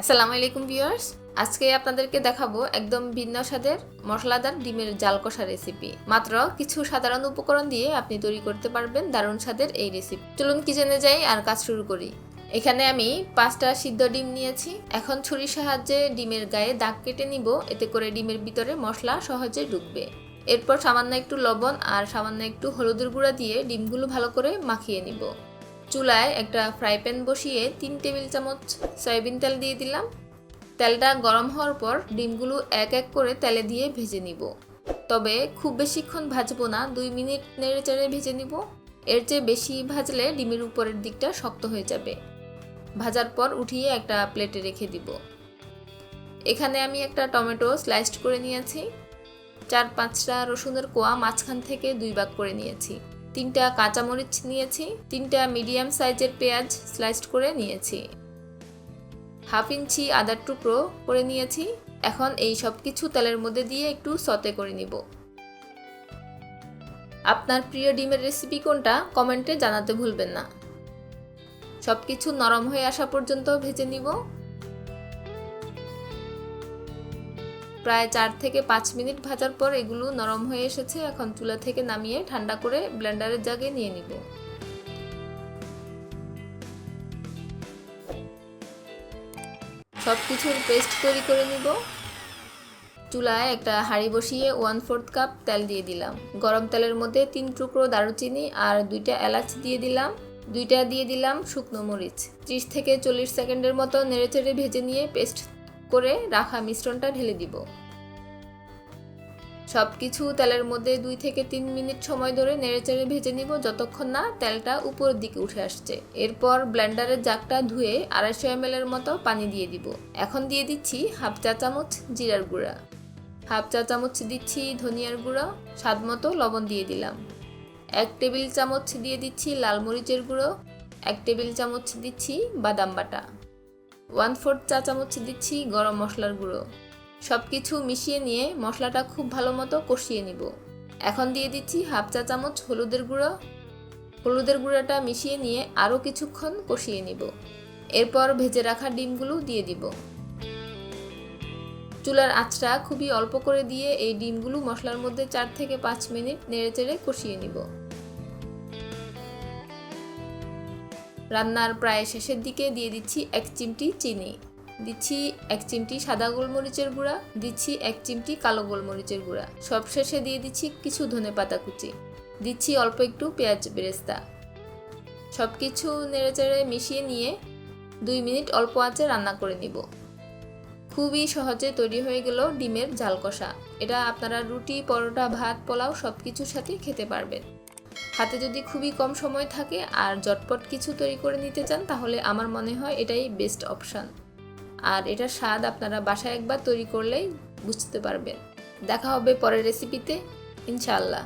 আসসালামু আলাইকুম ভিউয়ার্স। আজকে আপনাদেরকে দেখাবো একদম ভিন্ন স্বাদের মশলাদার ডিমের জাল কষা রেসিপি মাত্র কিছু সাধারণ উপকরণ দিয়ে আপনি তৈরি করতে পারবেন দারুণ স্বাদের এই রেসিপি চলুন কিচেনে যাই আর কাজ শুরু করি। এখানে আমি পাঁচটা সিদ্ধ ডিম নিয়েছি। এখন ছুরির সাহায্যে ডিমের গায়ে দাগ কেটে নিব। এতে করে ডিমের ভিতরে মশলা সহজে ঢুকবে। এরপর সামান্য একটু লবণ আর সামান্য একটু হলুদের গুঁড়া দিয়ে ডিমগুলো ভালো করে মাখিয়ে নিব। চুলায় একটা ফ্রাই প্যান বসিয়ে তিন টেবিল চামচ সয়াবিন তেল দিয়ে দিলাম। তেলটা গরম হওয়ার পর ডিমগুলো এক এক করে তেলে দিয়ে ভেজে নিব। তবে খুব বেশিক্ষণ ভাজবো না, দুই মিনিট নেড়ে চেড়ে ভেজে নিব। এর চেয়ে বেশি ভাজলে ডিমের উপরের দিকটা শক্ত হয়ে যাবে। ভাজার পর উঠিয়ে একটা প্লেটে রেখে দিব। এখানে আমি একটা টমেটো স্লাইসড করে নিয়েছি। চার পাঁচটা রসুনের কোয়া মাঝখান থেকে দুই ভাগ করে নিয়েছি। তিনটা কাঁচামরিচ নিয়েছি, তিনটা মিডিয়াম সাইজের পেঁয়াজ স্লাইসড করে নিয়েছি। হাফ ইঞ্চি আদার টুকরো করে নিয়েছি। এখন এই সব কিছু তেলের মধ্যে দিয়ে একটু সতে করে নিব। আপনার প্রিয় ডিমের রেসিপি কোনটা? কমেন্টে জানাতে ভুলবেন না। সব কিছু নরম হয়ে আসা পর্যন্ত ভেজে নিব। প্রায় চার থেকে পাঁচ মিনিট ভাজার পর এগুলো নরম হয়ে এসেছে, এখন চুলা থেকে নামিয়ে ঠান্ডা করে ব্লেন্ডারের জাগে নিয়ে নিব। সব কিছুর পেস্ট তৈরি করে নিব। চুলায় একটা হাঁড়ি বসিয়ে ওয়ান ফোর্থ কাপ তেল দিয়ে দিলাম। গরম তেলের মধ্যে তিন টুকরো দারুচিনি আর দুইটা এলাচ দিয়ে দিলাম। দুইটা দিয়ে দিলাম শুকনো মরিচ। ত্রিশ থেকে চল্লিশ সেকেন্ডের মতো নেড়েচেড়ে ভেজে নিয়ে পেস্ট করে রাখা মিশ্রণটা ঢেলে দিব। সব কিছু তেলের মধ্যে দুই থেকে তিন মিনিট সময় ধরে নেড়েচেড়ে ভেজে নিব যতক্ষণ না তেলটা উপরের দিকে উঠে আসছে। এরপর ব্লেন্ডারের জাগটা ধুয়ে আড়াইশো এম এর মতো পানি দিয়ে দিব। এখন দিয়ে দিচ্ছি হাফ চা চামচ জিরার গুঁড়া। হাফ চা চামচ দিচ্ছি ধনিয়ার গুঁড়ো, স্বাদ মতো লবণ দিয়ে দিলাম। এক টেবিল চামচ দিয়ে দিচ্ছি লাল মরিচের গুঁড়ো, এক টেবিল চামচ দিচ্ছি বাদাম বাটা। ওয়ান ফোর্থ চা চামচ দিচ্ছি গরম মশলার গুঁড়ো। সব কিছু মিশিয়ে নিয়ে মশলাটা খুব ভালো মতো কষিয়ে নিব। এখন দিয়ে দিচ্ছি হাফ চা চামচ হলুদের গুঁড়ো। হলুদের গুঁড়োটা মিশিয়ে নিয়ে আরও কিছুক্ষণ কষিয়ে নিব। এরপর ভেজে রাখা ডিমগুলো দিয়ে দিব। চুলার আঁচটা খুবই অল্প করে দিয়ে এই ডিমগুলো মশলার মধ্যে চার থেকে পাঁচ মিনিট নেড়েচেড়ে কষিয়ে নিব। রান্নার প্রায় শেষের দিকে দিয়ে দিচ্ছি এক চিমটি চিনি। দিচ্ছি এক চিমটি সাদা গোলমরিচের গুঁড়া, দিচ্ছি এক চিমটি কালো গোলমরিচের গুঁড়া। সব শেষে দিয়ে দিচ্ছি কিছু ধনে পাতা কুচি। দিচ্ছি অল্প একটু পেঁয়াজ বেরেস্তা। সব কিছু নেড়েচেড়ে মিশিয়ে নিয়ে দুই মিনিট অল্প আঁচে রান্না করে নিব। খুবই সহজে তৈরি হয়ে গেল ডিমের জাল কষা। এটা আপনারা রুটি, পরোটা, ভাত, পোলাও সব কিছুর সাথে খেতে পারবেন। হাতে যদি খুবই কম সময় থাকে আর জটপট কিছু তৈরি করে নিতে চান, তাহলে আমার মনে হয় এটাই বেস্ট অপশান আর এটা স্বাদ আপনারা বাসায় একবার তৈরি করলেই বুঝতে পারবেন। দেখা হবে পরের রেসিপিতে ইনশাআল্লাহ।